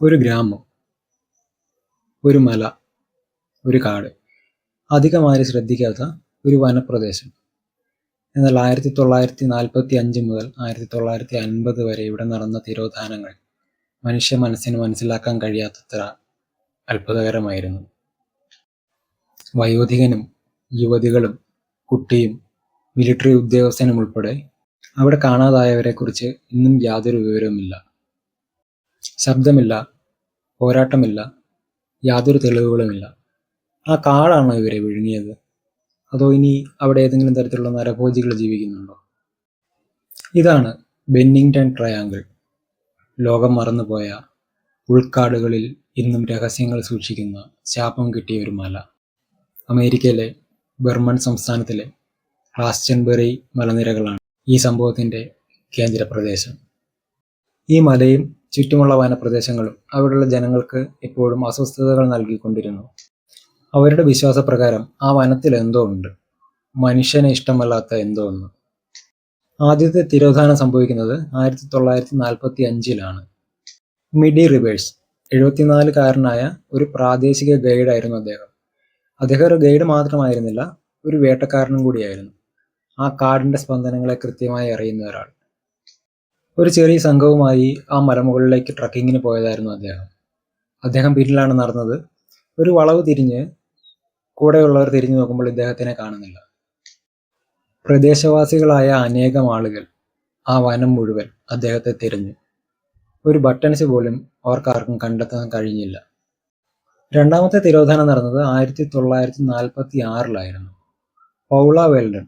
ഒരു ഗ്രാമം ഒരു മല ഒരു കാട് അധികം ആരും ശ്രദ്ധിക്കാത്ത ഒരു വനപ്രദേശം. എന്നാൽ ആയിരത്തി തൊള്ളായിരത്തി നാൽപ്പത്തി അഞ്ച് മുതൽ ആയിരത്തി തൊള്ളായിരത്തി അൻപത് വരെ ഇവിടെ നടന്ന തിരോധാനങ്ങൾ മനുഷ്യ മനസ്സിന് മനസ്സിലാക്കാൻ കഴിയാത്തത്ര അത്ഭുതകരമായിരുന്നു. വയോധികനും യുവതികളും കുട്ടിയും മിലിറ്ററി ഉദ്യോഗസ്ഥനും ഉൾപ്പെടെ അവിടെ കാണാതായവരെക്കുറിച്ച് ഇന്നും യാതൊരു വിവരവുമില്ല. ശബ്ദമില്ല പോരാട്ടമില്ല യാതൊരു തെളിവുകളുമില്ല. ആ കാടാണോ ഇവരെ വിഴുങ്ങിയത്? അതോ ഇനി അവിടെ ഏതെങ്കിലും തരത്തിലുള്ള നരഭോജികൾ ജീവിക്കുന്നുണ്ടോ? ഇതാണ് ബെന്നിങ്ടൺ ട്രയാങ്കിൾ. ലോകം മറന്നുപോയ ഉൾക്കാടുകളിൽ ഇന്നും രഹസ്യങ്ങൾ സൂക്ഷിക്കുന്ന ശാപം കിട്ടിയ ഒരു മല. അമേരിക്കയിലെ ബർമൺ സംസ്ഥാനത്തിലെ റാസ്റ്റൻബെറി മലനിരകളാണ് ഈ സംഭവത്തിന്റെ കേന്ദ്ര പ്രദേശം ഈ മലയും ചുറ്റുമുള്ള വനപ്രദേശങ്ങളും അവിടെയുള്ള ജനങ്ങൾക്ക് എപ്പോഴും അസ്വസ്ഥതകൾ നൽകിക്കൊണ്ടിരുന്നു. അവരുടെ വിശ്വാസപ്രകാരം ആ വനത്തിൽ എന്തോ ഉണ്ട്. മനുഷ്യനെ ഇഷ്ടമല്ലാത്ത എന്തോ ഒന്ന്. ആദ്യത്തെ തിരോധാനം സംഭവിക്കുന്നത് ആയിരത്തി തൊള്ളായിരത്തി നാൽപ്പത്തി അഞ്ചിലാണ് മിഡി റിവേഴ്സ് എഴുപത്തിനാലുകാരനായ ഒരു പ്രാദേശിക ഗൈഡായിരുന്നു അദ്ദേഹം. അദ്ദേഹം ഒരു ഗൈഡ് മാത്രമായിരുന്നില്ല ഒരു വേട്ടക്കാരനും കൂടിയായിരുന്നു. ആ കാടിന്റെ സ്പന്ദനങ്ങളെ കൃത്യമായി അറിയുന്ന ഒരാൾ. ഒരു ചെറിയ സംഘവുമായി ആ മലമുകളിലേക്ക് ട്രക്കിങ്ങിന് പോയതായിരുന്നു അദ്ദേഹം. അദ്ദേഹം പിന്നിലാണ് നടന്നത്. ഒരു വളവ് തിരിഞ്ഞ് കൂടെയുള്ളവർ തിരിഞ്ഞു നോക്കുമ്പോൾ ഇദ്ദേഹത്തിനെ കാണുന്നില്ല. പ്രദേശവാസികളായ അനേകം ആളുകൾ ആ വനം മുഴുവൻ അദ്ദേഹത്തെ തിരഞ്ഞു. ഒരു ബട്ടൺസ് പോലും അവർക്കാർക്കും കണ്ടെത്താൻ കഴിഞ്ഞില്ല. രണ്ടാമത്തെ തിരോധാനം നടന്നത് ആയിരത്തി തൊള്ളായിരത്തി നാൽപ്പത്തി ആറിലായിരുന്നു പൗള വെൽഡൺ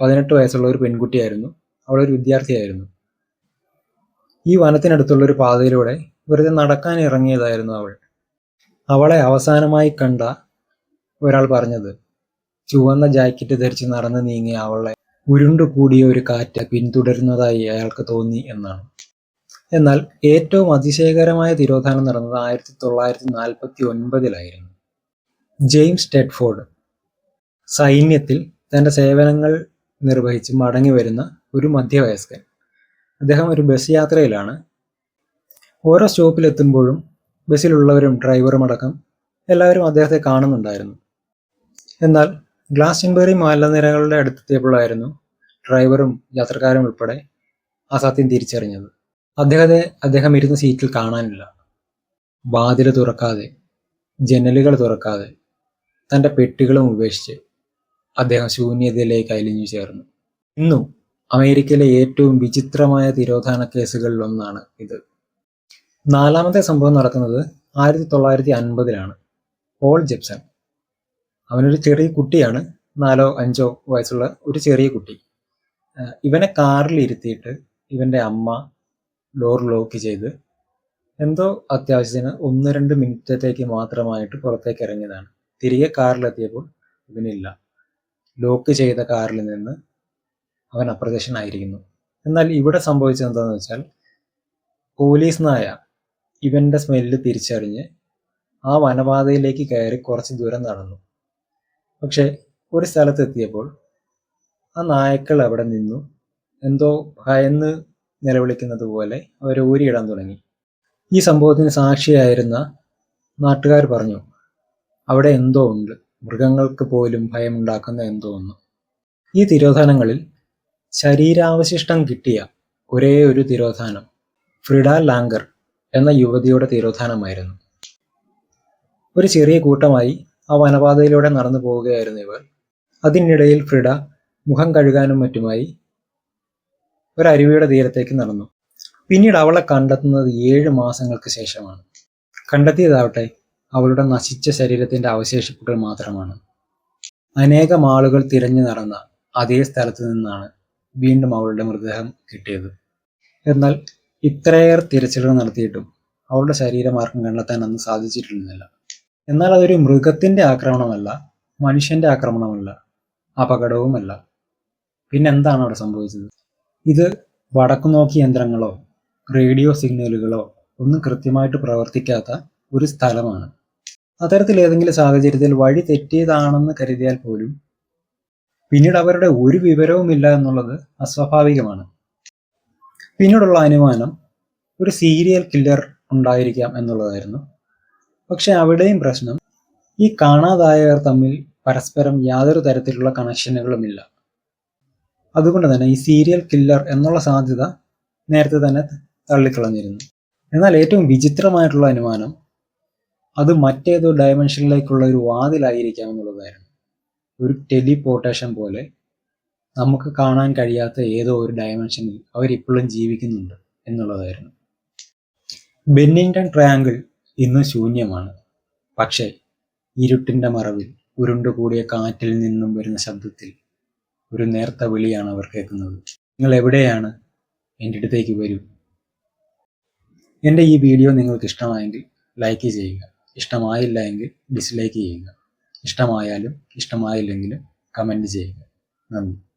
പതിനെട്ട് വയസ്സുള്ള ഒരു പെൺകുട്ടിയായിരുന്നു. അവൾ ഒരു വിദ്യാർത്ഥിയായിരുന്നു. ഈ വനത്തിനടുത്തുള്ള ഒരു പാതയിലൂടെ വെറുതെ നടക്കാൻ ഇറങ്ങിയതായിരുന്നു അവൾ. അവളെ അവസാനമായി കണ്ട ഒരാൾ പറഞ്ഞത് ചുവന്ന ജാക്കറ്റ് ധരിച്ച് നടന്ന് നീങ്ങിയ അവളെ ഉരുണ്ടു കൂടിയ ഒരു കാറ്റ് പിന്തുടരുന്നതായി അയാൾക്ക് തോന്നി എന്നാണ്. എന്നാൽ ഏറ്റവും അതിശയകരമായ തിരോധാനം നടന്നത് ആയിരത്തി തൊള്ളായിരത്തി നാൽപ്പത്തി ഒൻപതിലായിരുന്നു ജെയിംസ് ടെഡ്ഫോർഡ് സൈന്യത്തിൽ തന്റെ സേവനങ്ങൾ നിർവഹിച്ച് മടങ്ങി വരുന്ന ഒരു മധ്യവയസ്കൻ. അദ്ദേഹം ഒരു ബസ് യാത്രയിലാണ്. ഓരോ സ്റ്റോപ്പിലെത്തുമ്പോഴും ബസ്സിലുള്ളവരും ഡ്രൈവറും അടക്കം എല്ലാവരും അദ്ദേഹത്തെ കാണുന്നുണ്ടായിരുന്നു. എന്നാൽ ഗ്ലാസ് ഗ്ലാസ്റ്റിൻബറി മലനിരകളുടെ അടുത്തെത്തിയപ്പോഴായിരുന്നു ഡ്രൈവറും യാത്രക്കാരും ഉൾപ്പെടെ ആ സത്യം തിരിച്ചറിഞ്ഞത്. അദ്ദേഹത്തെ അദ്ദേഹം ഇരുന്ന സീറ്റിൽ കാണാനില്ല. വാതിൽ തുറക്കാതെ ജനലുകൾ തുറക്കാതെ തന്റെ പെട്ടികളും ഉപേക്ഷിച്ച് അദ്ദേഹം ശൂന്യതയിലേക്ക് അലിഞ്ഞു ചേർന്നു. ഇന്നും അമേരിക്കയിലെ ഏറ്റവും വിചിത്രമായ തിരോധാന കേസുകളിൽ ഒന്നാണ് ഇത്. നാലാമത്തെ സംഭവം നടക്കുന്നത് ആയിരത്തി തൊള്ളായിരത്തി അൻപതിലാണ് പോൾ ജെപ്സൺ. അവനൊരു ചെറിയ കുട്ടിയാണ്. നാലോ അഞ്ചോ വയസ്സുള്ള ഒരു ചെറിയ കുട്ടി. ഇവനെ കാറിൽ ഇരുത്തിയിട്ട് ഇവന്റെ അമ്മ ഡോർ ലോക്ക് ചെയ്ത് എന്തോ അത്യാവശ്യത്തിന് ഒന്ന് രണ്ട് മിനിറ്റത്തേക്ക് മാത്രമായിട്ട് പുറത്തേക്ക് ഇറങ്ങിയതാണ്. തിരികെ കാറിലെത്തിയപ്പോൾ ഇവനില്ല. ലോക്ക് ചെയ്ത കാറിൽ നിന്ന് അവൻ അപ്രത്യക്ഷനായിരിക്കുന്നു. എന്നാൽ ഇവിടെ സംഭവിച്ചത് എന്താണെന്ന് വെച്ചാൽ പോലീസ് നായ ഇവന്റെ സ്മെല്ല് തിരിച്ചറിഞ്ഞ് ആ വനപാതയിലേക്ക് കയറി കുറച്ച് ദൂരം നടന്നു. പക്ഷെ ഒരു സ്ഥലത്തെത്തിയപ്പോൾ ആ നായ്ക്കൾ അവിടെ നിന്നു. എന്തോ ഭയന്ന് നിലവിളിക്കുന്നത് പോലെ അവർ ഊരിയിടാൻ തുടങ്ങി. ഈ സംഭവത്തിന് സാക്ഷിയായിരുന്ന നാട്ടുകാർ പറഞ്ഞു അവിടെ എന്തോ ഉണ്ട്. മൃഗങ്ങൾക്ക് പോലും ഭയമുണ്ടാക്കുന്ന എന്തോ ഒന്ന്. ഈ തിരോധാനങ്ങളിൽ ശരീരാവശിഷ്ടം കിട്ടിയ ഒരേ ഒരു തിരോധാനം ഫ്രിഡ ലാങ്കർ എന്ന യുവതിയുടെ തിരോധാനമായിരുന്നു. ഒരു ചെറിയ കൂട്ടമായി ആ വനപാതയിലൂടെ നടന്നു പോവുകയായിരുന്നു ഇവർ. അതിനിടയിൽ ഫ്രിഡ മുഖം കഴുകാനും മറ്റുമായി ഒരു അരുവിയുടെ തീരത്തേക്ക് നടന്നു. പിന്നീട് അവളെ കണ്ടെത്തുന്നത് ഏഴ് മാസങ്ങൾക്ക് ശേഷമാണ്. കണ്ടെത്തിയതാവട്ടെ അവളുടെ നശിച്ച ശരീരത്തിന്റെ അവശേഷിപ്പുകൾ മാത്രമാണ്. അനേകം ആളുകൾ തിരഞ്ഞു നടന്ന അതേ സ്ഥലത്ത് നിന്നാണ് വീണ്ടും അവളുടെ മൃതദേഹം കിട്ടിയത്. എന്നാൽ ഇത്രയേറെ തിരച്ചിലുകൾ നടത്തിയിട്ടും അവളുടെ ശരീരം ആർക്കും കണ്ടെത്താൻ അന്ന് സാധിച്ചിട്ടിരുന്നില്ല. എന്നാൽ അതൊരു മൃഗത്തിന്റെ ആക്രമണമല്ല മനുഷ്യന്റെ ആക്രമണമല്ല അപകടവുമല്ല. പിന്നെന്താണ് അവിടെ സംഭവിച്ചത്? ഇത് വടക്കുനോക്കി യന്ത്രങ്ങളോ റേഡിയോ സിഗ്നലുകളോ ഒന്നും കൃത്യമായിട്ട് പ്രവർത്തിക്കാത്ത ഒരു സ്ഥലമാണ്. അത്തരത്തിൽ ഏതെങ്കിലും സാഹചര്യത്തിൽ വഴി തെറ്റിയതാണെന്ന് കരുതിയാൽ പോലും പിന്നീട് അവരുടെ ഒരു വിവരവുമില്ല എന്നുള്ളത് അസ്വാഭാവികമാണ്. പിന്നീടുള്ള അനുമാനം ഒരു സീരിയൽ കില്ലർ ഉണ്ടായിരിക്കാം എന്നുള്ളതായിരുന്നു. പക്ഷെ അവിടെയും പ്രശ്നം ഈ കാണാതായവർ തമ്മിൽ പരസ്പരം യാതൊരു തരത്തിലുള്ള കണക്ഷനുകളുമില്ല അതുകൊണ്ട് തന്നെ ഈ സീരിയൽ കില്ലർ എന്നുള്ള സാധ്യത നേരത്തെ തന്നെ തള്ളിക്കളഞ്ഞിരുന്നു. എന്നാൽ ഏറ്റവും വിചിത്രമായിട്ടുള്ള അനുമാനം അത് മറ്റേതോ ഡയമെൻഷനിലേക്കുള്ള ഒരു വാതിലായിരിക്കാം എന്നുള്ളതായിരുന്നു. ഒരു ടെലിപോർട്ടേഷൻ പോലെ നമുക്ക് കാണാൻ കഴിയാത്ത ഏതോ ഒരു ഡയമെൻഷനിൽ അവരിപ്പോഴും ജീവിക്കുന്നുണ്ട് എന്നുള്ളതായിരുന്നു. ബെന്നിങ്ടൺ ട്രയാങ്കിൾ ഇന്ന് ശൂന്യമാണ്. പക്ഷേ ഇരുട്ടിന്റെ മറവിൽ ഉരുണ്ടുകൂടിയ കാറ്റിൽ നിന്നും വരുന്ന ശബ്ദത്തിൽ ഒരു നേർത്ത വിളിയാണ് അവർ കേൾക്കുന്നത്. നിങ്ങൾ എവിടെയാണ്? എന്റെ അടുത്തേക്ക് വരൂ. എന്റെ ഈ വീഡിയോ നിങ്ങൾക്ക് ഇഷ്ടമായെങ്കിൽ ലൈക്ക് ചെയ്യുക. ഇഷ്ടമായില്ല എങ്കിൽ ഡിസ്ലൈക്ക് ചെയ്യുക. ഇഷ്ടമായാലും ഇഷ്ടമായില്ലെങ്കിലും കമന്റ് ചെയ്യുക. നന്ദി.